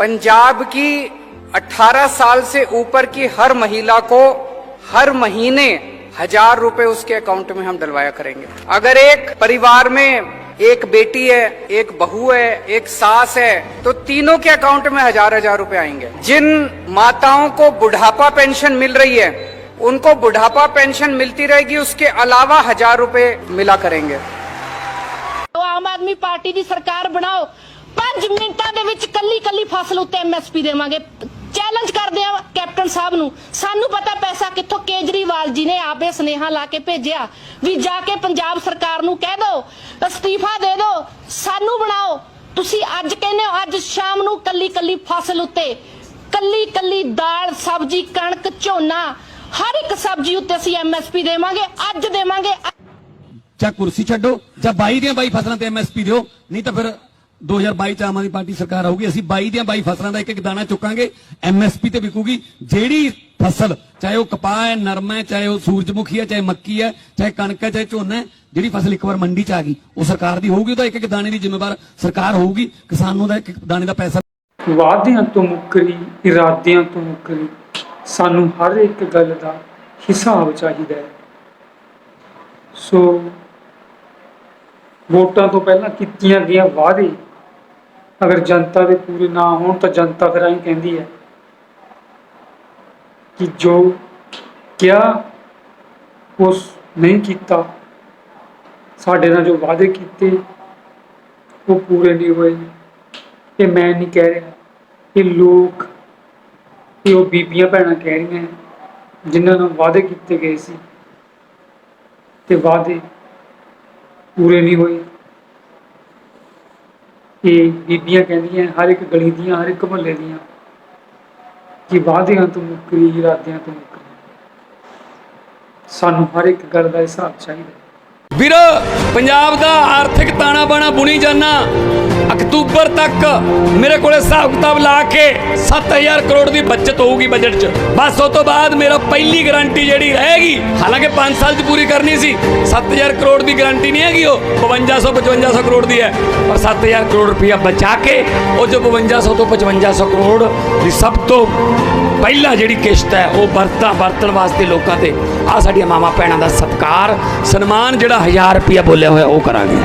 पंजाब की 18 साल से ऊपर की हर महिला को हर महीने हज़ार रुपए उसके अकाउंट में हम डलवाया करेंगे। अगर एक परिवार में एक बेटी है, एक बहू है, एक सास है तो तीनों के अकाउंट में हज़ार हज़ार रुपए आएँगे। जिन माताओं को बुढ़ापा पेंशन मिल रही है, उनको बुढ़ापा पेंशन मिलती रहेगी, उसके अलावा हज़ार रुपए मिला करेंगे। तो आम आदमी पार्टी की सरकार बनाओ 5 ਮਿੰਟਾਂ ਦੇ ਵਿੱਚ ਕੱਲੀ ਕੱਲੀ ਫਸਲ ਉੱਤੇ ਐਮਐਸਪੀ ਦੇਵਾਂਗੇ। ਚੈਲੰਜ ਕਰਦੇ ਆ ਕੈਪਟਨ ਸਾਹਿਬ ਨੂੰ। ਸਾਨੂੰ ਪਤਾ ਪੈਸਾ ਕਿੱਥੋਂ ਕੇਜਰੀਵਾਲ ਜੀ ਨੇ ਆਪੇ ਸੁਨੇਹਾ ਲਾ ਕੇ ਭੇਜਿਆ ਵੀ ਜਾ ਕੇ ਪੰਜਾਬ ਸਰਕਾਰ ਨੂੰ ਕਹਿ ਦਿਓ ਅਸਤੀਫਾ ਦੇ ਦਿਓ ਸਾਨੂੰ ਬਣਾਓ। ਤੁਸੀਂ ਅੱਜ ਕਹਿੰਦੇ ਹੋ, ਅੱਜ ਸ਼ਾਮ ਨੂੰ ਕੱਲੀ ਕੱਲੀ ਫਸਲ ਉੱਤੇ ਕੱਲੀ ਕੱਲੀ ਦਾਲ, ਸਬਜ਼ੀ, ਕਣਕ, ਝੋਨਾ, ਹਰ ਇੱਕ ਸਬਜ਼ੀ ਉੱਤੇ ਅਸੀਂ ਐਮਐਸਪੀ ਦੇਵਾਂਗੇ, ਅੱਜ ਦੇਵਾਂਗੇ। ਜਾਂ ਕੁਰਸੀ ਛੱਡੋ, ਜਾਂ 22 ਦੀਆਂ 22 ਫਸਲਾਂ ਤੇ ਐਮਐਸਪੀ ਦਿਓ, ਨਹੀਂ ਤਾਂ ਫਿਰ 2022 ਚ ਆਮ ਆਦਮੀ ਪਾਰਟੀ ਸਰਕਾਰ ਆਊਗੀ, ਅਸੀਂ 22 ਦੀਆਂ 22 ਫਸਲਾਂ ਦਾ ਇੱਕ ਇੱਕ ਦਾਣਾ ਚੁੱਕਾਂਗੇ ਐਮਐਸਪੀ ਤੇ ਵਿਕੂਗੀ। ਜਿਹੜੀ ਫਸਲ, ਚਾਹੇ ਉਹ ਕਪਾਹ ਹੈ, ਨਰਮਾ ਹੈ, ਚਾਹੇ ਉਹ ਸੂਰਜਮੁਖੀ ਹੈ, ਚਾਹੇ ਮੱਕੀ ਹੈ, ਚਾਹੇ ਕਣਕ ਹੈ, ਚਾਹੇ ਝੋਨਾ ਹੈ, ਜਿਹੜੀ ਫਸਲ ਇੱਕ ਵਾਰ ਮੰਡੀ ਚ ਆ ਗਈ, ਉਹ ਸਰਕਾਰ ਦੀ ਹੋਊਗੀ, ਉਹਦਾ ਇੱਕ ਇੱਕ ਦਾਣੇ ਦੀ ਜ਼ਿੰਮੇਵਾਰ ਸਰਕਾਰ ਹੋਊਗੀ, ਕਿਸਾਨ ਨੂੰ ਦਾ ਇੱਕ ਇੱਕ ਦਾਣੇ ਦਾ ਪੈਸਾ ਵਾਅਦਿਆਂ ਤੋਂ ਮੁੱਕਰੀ, ਇਰਾਦਿਆਂ ਤੋਂ ਮੁੱਕਰੀ, ਸਾਨੂੰ ਹਰ ਇੱਕ ਗੱਲ ਦਾ ਹਿਸਾਬ ਚਾਹੀਦਾ ਹੈ। ਸੋ, ਵੋਟਾਂ ਤੋਂ ਪਹਿਲਾਂ ਕੀਤੀਆਂ ਗਈਆਂ ਵਾਅਦੇ ਅਗਰ ਜਨਤਾ ਦੇ ਪੂਰੇ ਨਾ ਹੋਣ ਤਾਂ ਜਨਤਾ ਫਿਰ ਐਂ ਕਹਿੰਦੀ ਹੈ ਕਿ ਜੋ ਕਿਹਾ, ਉਸ ਨਹੀਂ ਕੀਤਾ, ਸਾਡੇ ਨਾਲ ਜੋ ਵਾਅਦੇ ਕੀਤੇ, ਉਹ ਪੂਰੇ ਨਹੀਂ ਹੋਏ। ਇਹ ਮੈਂ ਨਹੀਂ ਕਹਿ ਰਿਹਾ। ਇਹ ਲੋਕ, ਇਹ ਉਹ ਬੀਬੀਆਂ ਭੈਣਾਂ ਕਹਿ ਰਹੀਆਂ ਜਿਨ੍ਹਾਂ ਨਾਲ ਵਾਅਦੇ ਕੀਤੇ ਗਏ ਸੀ। ਤੇ ਵਾਅਦੇ ਪੂਰੇ ਨਹੀਂ ਹੋਏ। ਇਹ ਬੀਬੀਆਂ ਕਹਿੰਦੀਆਂ, ਹਰ ਇੱਕ ਗਲੀ ਦੀਆਂ, ਹਰ ਇੱਕ ਮੁਹੱਲੇ ਦੀਆਂ ਕਿ ਵਾਅਦਿਆਂ ਤੋਂ ਮੁੱਕਰੀ, ਇਰਾਦਿਆਂ ਤੋਂ ਮੁੱਕਰੀ। ਸਾਨੂੰ ਹਰ ਇੱਕ ਗੱਲ ਦਾ ਹਿਸਾਬ ਚਾਹੀਦਾ। ਵੀਰ, ਪੰਜਾਬ ਦਾ ਆਰਥਿਕ ਤਾਣਾ ਬਾਣਾ ਬੁਣੀ ਜਾਣਾ ਅਕਤੂਬਰ ਤੱਕ ਮੇਰੇ ਕੋਲੇ ਹਿਸਾਬ ਕਿਤਾਬ ਲਾ ਕੇ 7000 ਕਰੋੜ ਦੀ ਬਚਤ ਹੋਊਗੀ ਬਜਟ 'ਚ। ਬਸ ਉਸ ਤੋਂ ਬਾਅਦ ਮੇਰਾ ਪਹਿਲੀ ਗਾਰੰਟੀ ਜਿਹੜੀ ਰਹੇਗੀ, ਹਾਲਾਂਕਿ 5 ਸਾਲ 'ਚ ਪੂਰੀ ਕਰਨੀ ਸੀ 7000 ਕਰੋੜ ਦੀ ਗਾਰੰਟੀ ਨਹੀਂ ਹੈਗੀ ਉਹ 5200 5500 ਕਰੋੜ ਦੀ ਹੈ। ਪਰ 7000 ਕਰੋੜ ਰੁਪਇਆ ਬਚਾ ਕੇ ਉਹ ਜੋ 5200 ਤੋਂ 5500 ਕਰੋੜ ਦੀ ਸਭ ਤੋਂ ਪਹਿਲਾ ਜਿਹੜੀ ਕਿਸ਼ਤ ਹੈ, ਉਹ ਵਰਤਾਂ ਵਰਤਣ ਵਾਸਤੇ ਲੋਕਾਂ ਤੇ। ਆ ਸਾਡੀਆਂ ਮਾਵਾਂ ਭੈਣਾਂ ਦਾ ਸਤਿਕਾਰ, ਸਨਮਾਨ ਜਿਹੜਾ 1000 ਰੁਪਇਆ ਬੋਲਿਆ ਹੋਇਆ ਉਹ ਕਰਾਂਗੇ।